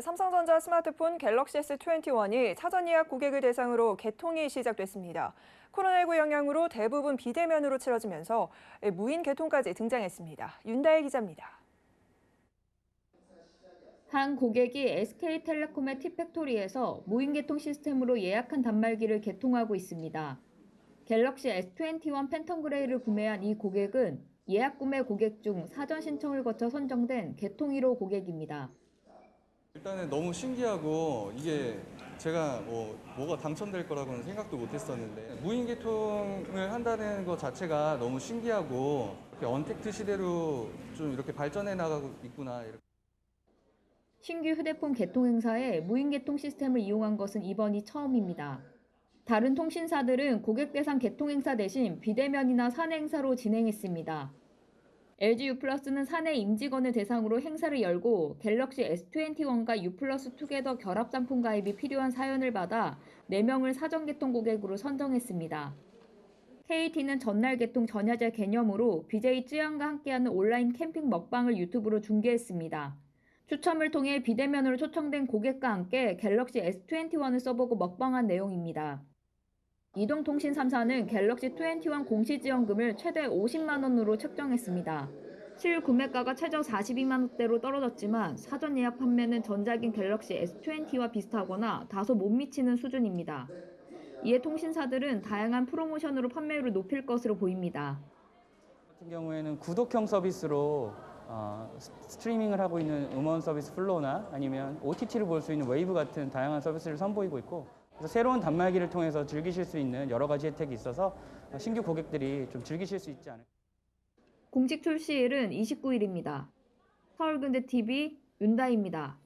삼성전자 스마트폰 갤럭시 S21이 사전 예약 고객을 대상으로 개통이 시작됐습니다. 코로나19 영향으로 대부분 비대면으로 치러지면서 무인 개통까지 등장했습니다. 윤다혜 기자입니다. 한 고객이 SK텔레콤의 티팩토리에서 무인 개통 시스템으로 예약한 단말기를 개통하고 있습니다. 갤럭시 S21 팬텀 그레이를 구매한 이 고객은 예약 구매 고객 중 사전 신청을 거쳐 선정된 개통 1호 고객입니다. 일단은 너무 신기하고 이게 제가 뭐 뭐가 당첨될 거라고는 생각도 못 했었는데 무인 개통을 한다는 것 자체가 너무 신기하고 언택트 시대로 좀 이렇게 발전해 나가고 있구나 이렇게. 신규 휴대폰 개통 행사에 무인 개통 시스템을 이용한 것은 이번이 처음입니다. 다른 통신사들은 고객 대상 개통 행사 대신 비대면이나 사내 행사로 진행했습니다. LG U+는 사내 임직원을 대상으로 행사를 열고 갤럭시 S21과 U+ 투게더 결합 상품 가입이 필요한 사연을 받아 4명을 사전 개통 고객으로 선정했습니다. KT는 전날 개통 전야제 개념으로 BJ 쯔양과 함께하는 온라인 캠핑 먹방을 유튜브로 중계했습니다. 추첨을 통해 비대면으로 초청된 고객과 함께 갤럭시 S21을 써보고 먹방한 내용입니다. 이동통신 3사는 갤럭시 21 공시 지원금을 최대 50만 원으로 책정했습니다. 실 구매가가 최저 42만 원대로 떨어졌지만 사전 예약 판매는 전작인 갤럭시 S20와 비슷하거나 다소 못 미치는 수준입니다. 이에 통신사들은 다양한 프로모션으로 판매율을 높일 것으로 보입니다. 같은 경우에는 구독형 서비스로 어, 스- 스트리밍을 하고 있는 음원 서비스 플로우나 아니면 OTT를 볼 수 있는 웨이브 같은 다양한 서비스를 선보이고 있고 그래서 새로운 단말기를 통해서 즐기실 수 있는 여러 가지 혜택이 있어서 어, 신규 고객들이 좀 즐기실 수 있지 않을까. 공식 출시일은 29일입니다. 서울근대 TV 윤다입니다.